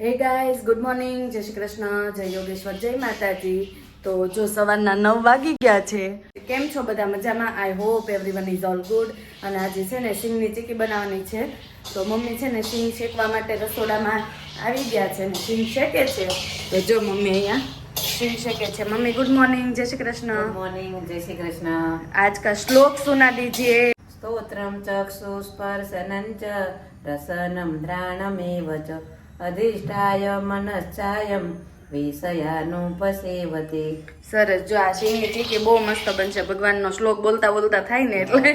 Hey guys good morning જય શ્રી કૃષ્ણ. જય યોગેશ્વર. જય માતાજી. તો જો સવારના નવ વાગી ગયા છે કેમ છો બધા મજામાં? I hope everyone is all good અને આજે છે ને સિંગની ચીકી બનાવવાની છે. તો મમ્મી છે ને સિંગ શેકવા માટે રસોડામાં આવી ગયા છે ને સિંગ શેકે છે. તો જો મમ્મી અહીંયા સિંગ શેકે છે. મમ્મી ગુડ મોર્નિંગ જય શ્રી કૃષ્ણ. ગુડ મોર્નિંગ જય શ્રી કૃષ્ણ. આજ કા શ્લોક સુના દીજીએ. સ્તોત્રમ ચક્ષુ સ્પર્શ અનંચ રસનમ દ્રાણમેવ ચ. અધિષ્ઠાય મનશ્ચાયમ વિષયાનુપસેવતે સરસ. જો આ સિંહ છે કે બહુ મસ્ત બનશે. ભગવાનનો શ્લોક બોલતા બોલતા થાય ને એટલે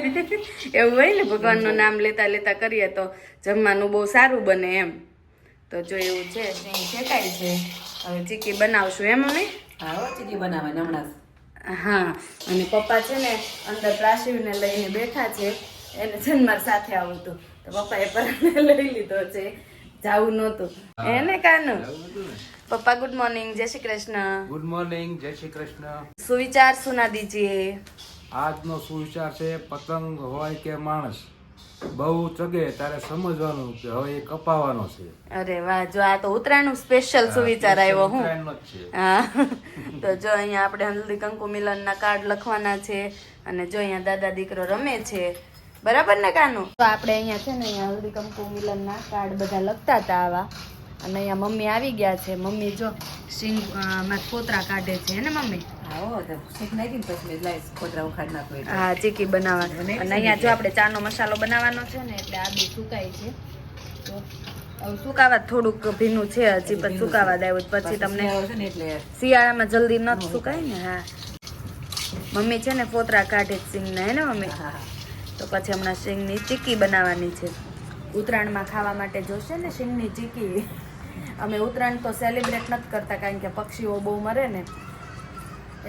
એવું હોય ને ભગવાનનું નામ લેતા લેતા કરીએ તો જમવાનું બહુ સારું બને એમ. તો જો એવું છે સિંહ શેકાય છે. હવે ચીકી બનાવશું એમ અમે. હા ચીકી બનાવવાની હમણાં હા અને પપ્પા છે ને અંદર પ્રાસીવને લઈને બેઠા છે. એને જન્માર સાથે આવું હતું તો પપ્પાએ પરાને લઈ લીધો છે. જાવું નહોતું. ને કાનું? પપ્પા ગુડ મોર્નિંગ જય શ્રી કૃષ્ણ. ગુડ મોર્નિંગ જય શ્રી કૃષ્ણ. સુવિચાર સુના દીજીએ આજનો સુવિચાર છે પતંગ હોય કે માણસ બહુ ચગે ત્યારે સમજવાનું કે હવે એ કપાવાનો છે. અરે વાહ જો આ તો ઉત્તરાયણ સ્પેશિયલ સુવિચાર આવ્યો હું. હા. તો જો અહીંયા આપણે હલ્દી કંકુ મિલનના કાર્ડ લખવાના છે અને જો અહીંયા દાદા દીકરો રમે છે બરાબર ને કાનું? તો આપણે અહીંયા છે ને અહીંયા હલ્દી કંકુ મિલનના કાર્ડ બધા લખતા હતા આવા. અને અહીંયા મમ્મી આવી ગયા છે. મમ્મી જો સિંગમાં કાઢે છે. ને મમ્મી. હા ચીકી બનાવવાનું અને અહીંયા જો આપણે ચાનો મસાલો બનાવવાનો છે ને એટલે આ બી સુકાય છે. સુકાવા થોડુંક ભીનું છે હજી પણ સુકાવા જ પછી તમને શિયાળામાં જલ્દી ન સુકાય ને હા. મમ્મી છે ને ફોતરા કાઢે સિંગના. હે ને મમ્મી. તો પછી હમણાં સિંગની ચીકી બનાવવાની છે. ઉત્તરાયણમાં ખાવા માટે જોશે ને સિંગની ચીકી અમે ઉત્તરાયણ તો સેલિબ્રેટ નથી કરતા કારણ કે પક્ષીઓ બહુ મરે ને.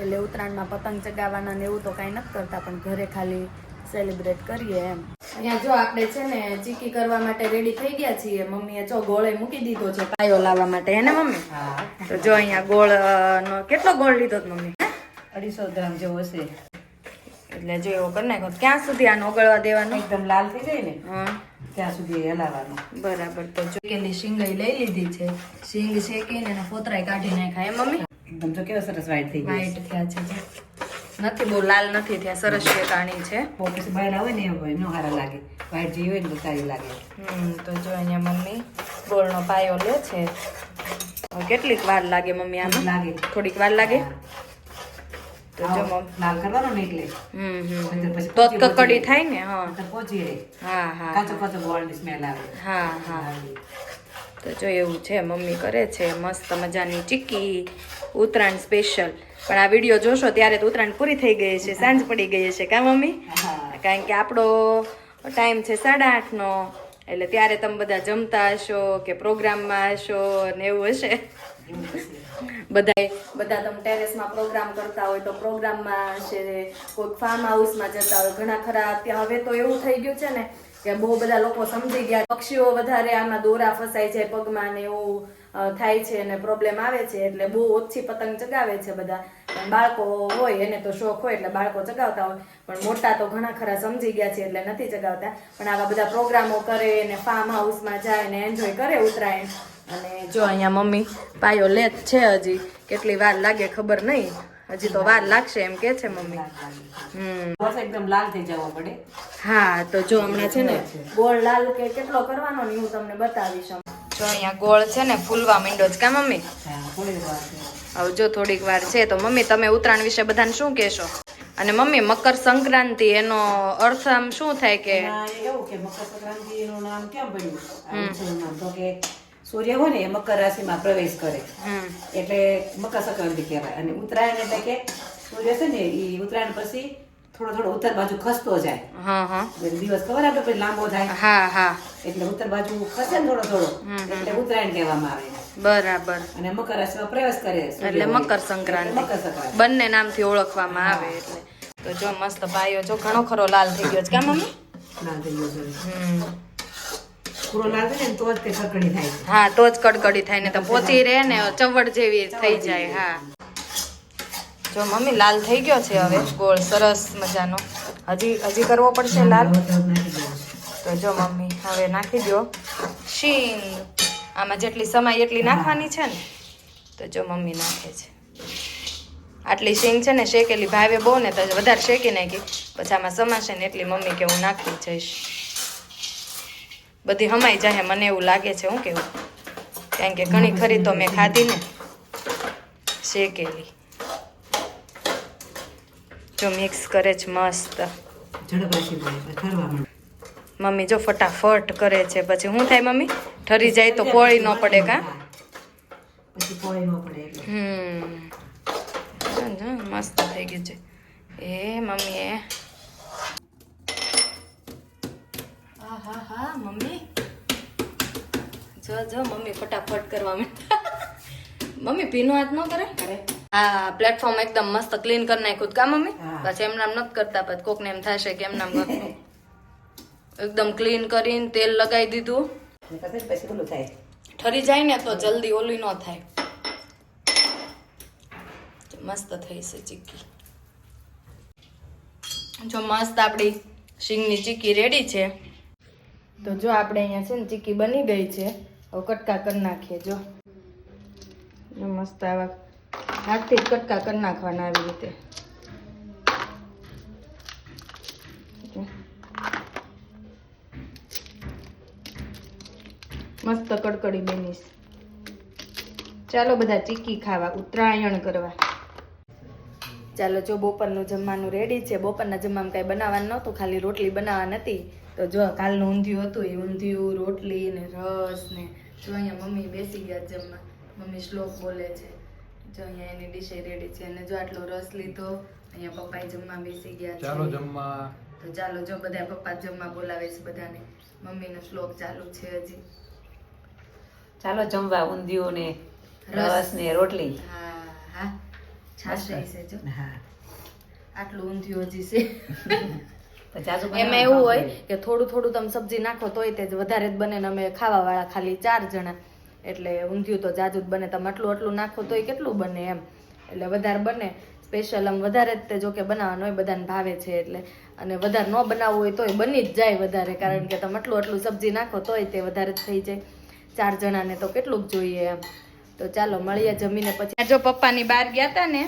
એટલે ઉત્તરાયણમાં પતંગ ચગાવવાના ને એવું તો કાંઈ નથી કરતા પણ ઘરે ખાલી સેલિબ્રેટ કરીએ એમ. અહીંયા જો આપણે છે ને ચીકી કરવા માટે રેડી થઈ ગયા છીએ. મમ્મીએ જો ગોળે મૂકી દીધો છે પાયો લાવવા માટે. હે ને મમ્મી? તો જો અહીંયા ગોળ નો કેટલો ગોળ લીધો મમ્મી? અઢીસો ગ્રામ જેવો હશે એટલે જો એવો કરી નાખો ક્યાં સુધી આને ઓગળવા દેવાનું? એકદમ લાલ થઈ જાય ને હા. ત્યાં સુધી હલાવવાનું. બરાબર. તો જો કેલી શીંગઈ લઈ લીધી છે. શીંગ શેકીને એના પોતરાય કાઢી નાખાય. એમ મમ્મી? એકદમ જો કેવો સરસ વ્હાઈટ થઈ વાઈટ વ્હાઈટ થયા છે નથી બહુ લાલ નથી થયા. સરસ શેકાણી છે. પછી બહાર આવે ને એમ હોય નો સારા લાગે. વ્હાઈટ જેવી હોય ને તો સારી લાગે. હમ તો જો અહીંયા મમ્મી ગોળનો પાયો લે છે. કેટલીક વાર લાગે મમ્મી આમ? લાગે. થોડીક વાર લાગે? તો જો મમ્મી લાલ કરવાનો ને એટલે. હમ હમ નહીંતર પછી તો કકડી થાય ને? હા. રહે હા હા કાચો કાચો ગોળની સ્મેલ આવે. હા હા. તો જો એવું છે મમ્મી કરે છે મસ્ત મજાની ચીક્કી ઉત્તરાયણ સ્પેશિયલ પણ આ વીડિયો જોશો ત્યારે તો ઉત્તરાયણ પૂરી થઈ ગઈ છે સાંજ પડી ગઈ છે કા મમ્મી? કારણ કે આપણો ટાઈમ છે સાડા આઠનો. એટલે ત્યારે તમે બધા જમતા હશો કે પ્રોગ્રામમાં હશો ને એવું હશે. બધા બધા તમે ટેરેસમાં પ્રોગ્રામ કરતા હોય તો પ્રોગ્રામમાં છે કોઈક ફાર્મ હાઉસમાં જતા હોય. ઘણા ખરા ત્યાં હવે તો એવું થઈ ગયું છે ને કે બહુ બધા લોકો સમજી ગયા. પક્ષીઓ વધારે આમાં દોરા ફસાઈ જાય પગમાં ને એવું થાય છે અને પ્રોબ્લેમ આવે છે એટલે બહુ ઓછી પતંગ ચગાવે છે બધા. બાળકો હોય એને તો શોખ હોય એટલે બાળકો ચગાવતા હોય. પણ મોટા તો ઘણા ખરા સમજી ગયા છે એટલે નથી ચગાવતા. પણ આવા બધા પ્રોગ્રામો કરે ને ફાર્મ હાઉસમાં જાય ને એન્જોય કરે ઉત્તરાયણ. અને જો અહીંયા મમ્મી પાયો લે જ છે હજી. કેટલી વાર લાગે ખબર નહીં. હજી તો વાર લાગશે એમ કે છે મમ્મી. હમ. એકદમ લાલ થઈ જવો પડે. હા તો જો હમણાં છે ને ગોળ લાલ કે કેટલો કરવાનો ને હું તમને બતાવીશ જો અહીંયા ગોળ છે ને ફૂલવા માંડ્યો છે. કા મમ્મી. હવે જો થોડીક વાર છે તો મમ્મી તમે ઉત્તરાયણ વિશે બધાને શું કહેશો? અને મમ્મી મકર સંક્રાંતિ એનો અર્થ આમ શું થાય કે? એવું કે મકર સંક્રાંતિ નું નામ કેમ પડ્યું? તો કે સૂર્ય હોય ને એ મકર રાશિમાં પ્રવેશ કરે. એટલે મકર સંક્રાંતિ કહેવાય. અને ઉત્તરાયણ એટલે કે સૂર્ય છે ને એ ઉત્તરાયણ પછી થોડો થોડો ઉત્તર બાજુ ખસતો જાય. હા હા. દિવસ ખબર આપણે પછી લાંબો થાય. હા હા. એટલે ઉત્તર બાજુ ખસે ને થોડો થોડો. એટલે ઉત્તરાયણ કહેવામાં આવે. બરાબર. અને મકર રાશિમાં પ્રવેશ કરે એટલે મકર સંક્રાંતિ. મકર સંક્રાંતિ. બંને નામથી ઓળખવામાં આવે એટલે. તો જો મસ્ત ભાઈઓ જો ઘણો ખરો લાલ થઈ ગયો છે. કે મમ્મી? લાલ થઈ ગયો છે. હમ પૂરો લાલ ને તો જ તે કકડી થાય હા તો જ કડકડી થાય ને તો પોચી રહે ને ચવડ જેવી થઈ જાય હા. જો મમ્મી લાલ થઈ ગયો છે હવે. ગોળ સરસ મજાનો. હજી હજી કરવો પડશે લાલ. તો જો મમ્મી હવે નાખી દો શીંગ. આમાં જેટલી સમાય એટલી નાખવાની છે ને. તો જો મમ્મી નાખે છે. આટલી શીંગ છે ને શેકેલી ભાવે બહુ ને તો વધારે શેકી નાખી. પછી આમાં સમાશે ને એટલી મમ્મી કે હું નાખતી જઈશ. બધી હમાઈ જાય મને એવું લાગે છે, હું કેવું કારણ કે ઘણી ખરી તો મેં ખાધી ને, શેકેલી. જો મિક્સ કરે છે મસ્ત. મમ્મી જો ફટાફટ કરે છે, પછી શું થાય મમ્મી? ઠરી જાય તો પોળી ન પડે કા? હમ. મસ્ત થઈ ગયું છે. એ મમ્મી હા હા મમ્મી. જો જો મમ્મી ફટાફટ કરવા માંડ્યા મમ્મી પીનો હાથ ન કરે? હા આ પ્લેટફોર્મ એકદમ મસ્ત ક્લીન કરી નાખ્યું કા મમ્મી? પછી એમ નામ નથી કરતા પછી કોકને એમ થશે કે એમ નામ કરતું. એકદમ ક્લીન કરીને તેલ લગાવી દીધું. પછી પછી ઓલું થાય? ઠરી જાય ને તો જલ્દી ઓલી ન થાય. મસ્ત થઈ છે ચીક્કી. જો મસ્ત આપણી શીંગની ચીક્કી રેડી છે. તો જો આપણે અહીંયા છે ને ચીક્કી બની ગઈ છે, હવે કટકા કરી નાખીએ, જો. મસ્ત આવા હાથથી કટકા કરી નાખવાના આવી રીતે. મસ્ત કડકડી બનીશ. ચાલો બધા ચીક્કી ખાવા, ઉત્તરાયણ કરવા. ચાલો જો બપોરનું જમવાનું રેડી છે, બપોરના જમવામાં કાંઈ બનાવવાનું નહોતું, ખાલી રોટલી બનાવવા નથી તો જો કાલનું ઊંધિયું હતું એ ઊંધિયું રોટલી ને રસ ને જો અહીંયા મમ્મી બેસી ગયા જમવા. મમ્મી શ્લોક બોલે છે. જો અહીંયા એની ડીશે રેડી છે. અને જો આટલો રસ લીધો અહીંયા પપ્પાએ જમવા બેસી ગયા ચાલો જમવા. તો ચાલો જો બધા પપ્પા જમવા બોલાવે છે બધાને. મમ્મીનો શ્લોક ચાલુ છે હજી. ચાલો જમવા ઊંધિયું ને રસ. ને રોટલી. હા હા. છાશ રહી છે જો. હા. આટલું ઊંધિયું હજી છે. એમાં એવું હોય કે થોડું થોડું તમે સબ્જી નાખો તોય તે વધારે જ બને ને અમે ખાવા વાળા ખાલી ચાર જણા. એટલે ઊંધિયું તો જાજુ જ બને. તમે આટલું આટલું નાખો તોય કેટલું બને એમ. એટલે વધારે બને. સ્પેશિયલ આમ વધારે જ તે જો કે બનાવવાનું હોય બધાને ભાવે છે એટલે. અને વધારે ન બનાવવું હોય તોય બની જ જાય વધારે. કારણ કે તમે આટલું આટલું સબ્જી નાખો તોય તે વધારે જ થઈ જાય. ચાર જણાને તો કેટલું જોઈએ એમ. તો ચાલો મળીએ જમીને પછી. જો પપ્પાની બહાર ગયા હતા ને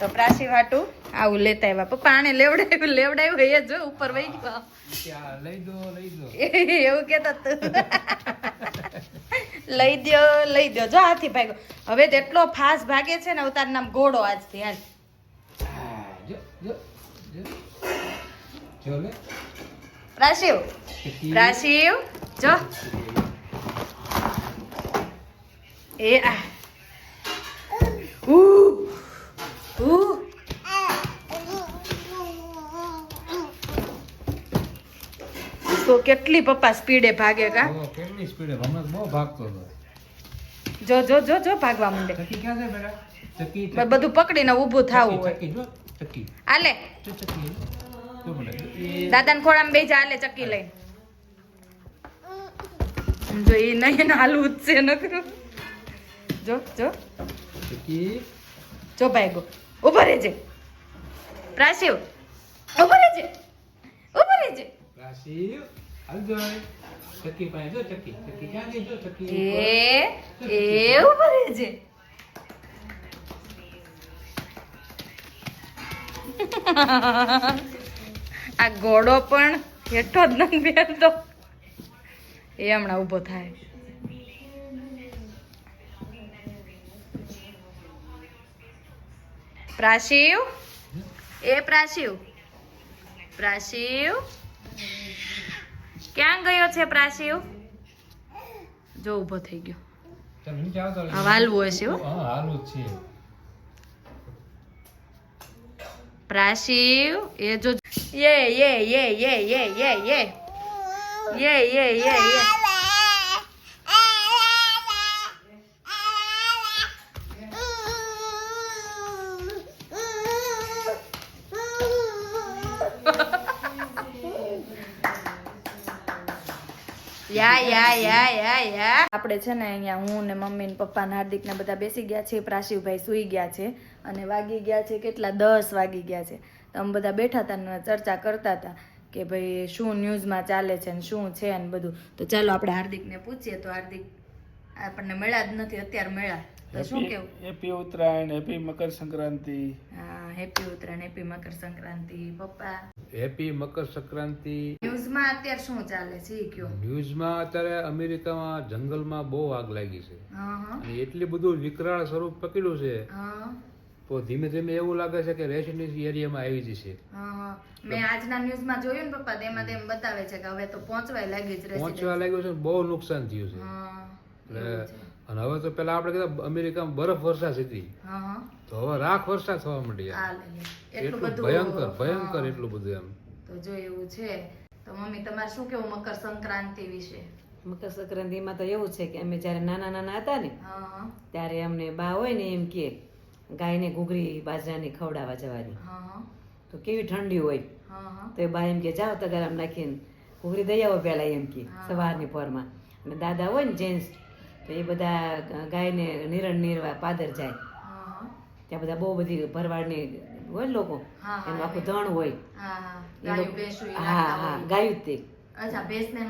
તો પ્રાસી વાટું આવું લેતા આવ્યા. પપ્પા આને લેવડાવ્યું લેવડાવ્યું એ જો ઉપર વહી ગયો. લઈ દો લઈ દો. એવું કેતો તું. લઈ દ્યો લઈ દ્યો. જો હાથી ભાગ્યો હવે જેટલો ફાસ ભાગે છે ને અવતાર નામ ઘોડો આજથી હાલ. પ્રાશિવ પ્રાશિવ જો એ આ. ઉ ઉ કેટલી પપ્પા સ્પીડે ભાગે કા? કેટલી સ્પીડે? હમણાં બહુ ભાગતો હતો. જો જો જો જો ભાગવા માંડે. ચક્કી ક્યાં છે બેટા? ચક્કી બધું પકડીને ઊભું થાવું હોય. ચક્કી જો ચક્કી. આલે. એ દાદાને ખોળામાં બેસી આલે ચક્કી લઈ જો એ નહીં હાલવું જ છે નકરું જો જો. ચક્કી. જો ભાઈ ગો. ઊભો રહેજે. પ્રાસીવ ઊભો રહેજે. ઊભો રહેજે. હાલજો ચક્કી પાસે જો ચક્કી. ચક્કી ક્યાં ગઈ? જો ચક્કી. એ આ ઘોડો પણ હેઠો જ નથી બેસતો એ હમણાં ઊભો થાય. પ્રાશિવ? એ પ્રાશિવ? પ્રાશિવ? ક્યાં ગયો છે પ્રાશિવ? જો ઊભો થઈ ગયો. હાલવું હશે હો. હા હાલવું જ છે. પ્રાશિવ એ જો યે યે યે યે યે યે યે યે યે યે. યે યા યા યા યા યા આપણે છે ને અહીંયા હું ને મમ્મી ને પપ્પા ને હાર્દિક ને બધા બેસી ગયા છે પ્રાશિવભાઈ સૂઈ ગયા છે અને વાગી ગયા છે કેટલા? દસ વાગી ગયા છે. તો અમે બધા બેઠા હતા ને ચર્ચા કરતા હતા કે ભાઈ શું ન્યૂઝમાં ચાલે છે ને શું છે ને બધું. તો ચાલો આપણે હાર્દિકને પૂછીએ. તો હાર્દિક આપણને મળ્યા જ નથી અત્યારે મળ્યા. તો શું કેવું? Happy Uttarayan happy Makar Sankranti. હા હેપી ઉત્તરાયણ હેપી મકર સંક્રાંતિ. પપ્પા? હેપી મકર સંક્રાંતિ. ન્યૂઝમાં અત્યારે શું ચાલે છે? ઈ કયો. ન્યૂઝમાં અત્યારે અમેરિકામાં જંગલમાં બહુ આગ લાગી છે. હા હા. અને એટલી બધું વિકરાળ સ્વરૂપ પકડ્યું છે. તો ધીમે ધીમે એવું લાગે છે કે રેસિડેન્સી એરિયામાં આવી જશે. હા હા. મેં આજના ન્યૂઝમાં જોયું ને પપ્પા તેમાં તેમ બતાવે છે કે હવે તો પહોંચવા લાગી જ રહેશે પહોંચવા લાગ્યું છે બહુ નુકસાન થયું છે. અને હવે તો પેલા આપણે કીધા અમેરિકામાં બરફ વર્ષા હતી. હા હા. તો હવે રાખ વર્ષા થવા માંડી આ લે લે. એટલું ભયંકર ભયંકર એટલું બધું એમ. તો જો એવું છે. તો મમ્મી તમારે શું કેવું મકર સંક્રાંતિ વિશે? મકર સંક્રાંતિમાં તો એવું છે કે અમે જ્યારે નાના નાના હતા ને હા હા. ત્યારે અમને બા હોય ને એમ કે ગાયને ઘૂઘરી બાજરાની ખવડાવવા જવાની. હા હા. તો કેવી ઠંડી હોય. હા હા. તો એ બા એમ કે જાઓ તગારામ નાખીને ઘૂઘરી દઈ આવો પહેલા એમ કે સવારની પરમાં અને દાદા હોય ને જેન્ટ્સ તો એ બધા ગાયને નિરણ નીરવા પાદર જાય. ત્યાં બધા બહુ બધી ભરવાડની હોય લોકો એનું આખું ધણ હોય. હા હા. ગાયું હોય. તે.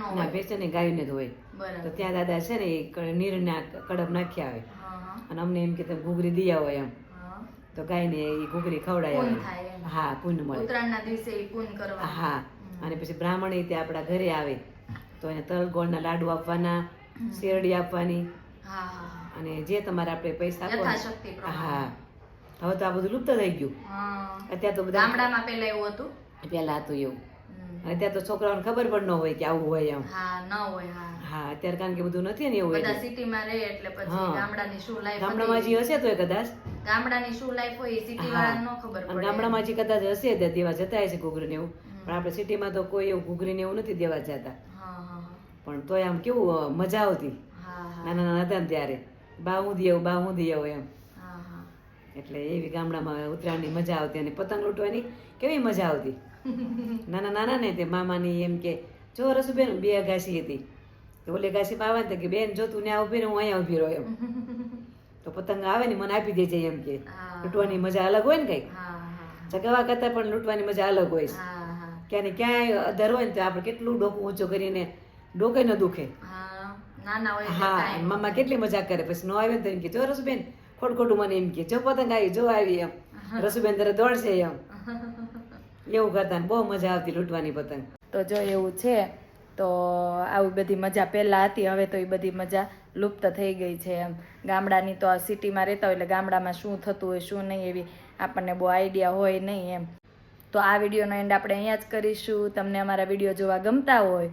હોય. ગાયું ને જ હોય. તો ત્યાં દાદા છે ને એ નીરના કડબ નાખ્યા આવે હા હા. અને અમને એમ કે તમે ઘૂઘરી દિયા હોય એમ. તો ગાયને એ ઘૂઘરી ખવડાય. હા પૂન મળે. ઉત્તરાયણના દિવસે પૂન કરવા હા. અને પછી બ્રાહ્મણ તે આપણા ઘરે આવે. તો એને તલ ગોળના લાડુ આપવાના શેરડી આપવાની. અને જે તમારે આપણે પૈસા. હા. હવે તો આ બધું લુપ્ત થઈ ગયું. અત્યારે તો બધા ગામડામાં પેલા એવું હતું? પહેલા હતું એવું. અત્યારે તો છોકરાઓને ખબર પણ ન હોય કે આવું હોય એમ. હા ન હોય હા. હા અત્યારે કારણ કે બધું નથી ને એવું બધા. સિટીમાં રહે એટલે પછી ગામડાની શું લાઈફ ગામડામાં જે હશે તો એ કદાચ. ગામડાની શું લાઈફ હોય સિટી હા. વાળાને ન ખબર પડે. ગામડામાં જે કદાચ હશે દેવા જતા હશે ઘૂઘરી ને એવું પણ આપણે સિટીમાં તો કોઈ એવું ઘૂઘરી ને એવું નથી દેવા જતા. હા હા. પણ તોય આમ કેવું મજા આવતી. નાના નાના હતા ને ત્યારે. બા હું દઈ આવું બા હું દઈ આવું એમ. એટલે એવી ગામડામાં ઉત્તરાયણની મજા આવતી અને પતંગ લૂંટવાની કેવી મજા આવતી. નાના નાના ને તે મામાની એમ કે જો રસુબેન બે ઘાસી હતી. તો ઓલે ઘાસી આવે ને કે બેન જો તું ત્યાં ઊભી રહે હું અહીંયા ઊભી રહ્યો એમ. તો પતંગ આવે ને મને આપી દેજે એમ કે લૂંટવાની મજા અલગ હોય ને કઈ હા હા ચગાવા કરતાં પણ લૂંટવાની મજા અલગ હોય. છે હા. ક્યાંય ને ક્યાંય અધર હોય ને તો આપણે કેટલું ડોકું ઊંચું કરીને ડોકે ન દુખે. હા મામા કેટલી મજાક કરે. પછી નો આવે તો એમ કે જો રસુબેન ખોટ ખોટું મને એમ કે જો પતંગ આવી જો આવી એમ. રસુબેન તારે દોડશે એમ. એવું કરતા બહુ મજા આવતી લૂંટવાની પતંગ. તો જો એવું છે તો આવી બધી મજા પહેલાં હતી હવે તો એ બધી મજા લુપ્ત થઈ ગઈ છે એમ. ગામડાની તો આ સિટીમાં રહેતા હોય એટલે ગામડામાં શું થતું હોય શું નહીં એવી આપણને બહુ આઈડિયા હોય નહીં એમ. તો આ વિડીયોનો એન્ડ આપણે અહીંયા જ કરીશું. તમને અમારા વીડિયો જોવા ગમતા હોય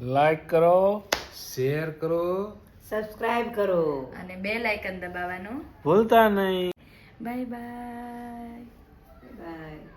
લાઈક કરો શેર કરો. સબસ્ક્રાઇબ કરો. અને બે લાઇકન દબાવવાનું. ભૂલતા નહીં. Bye bye bye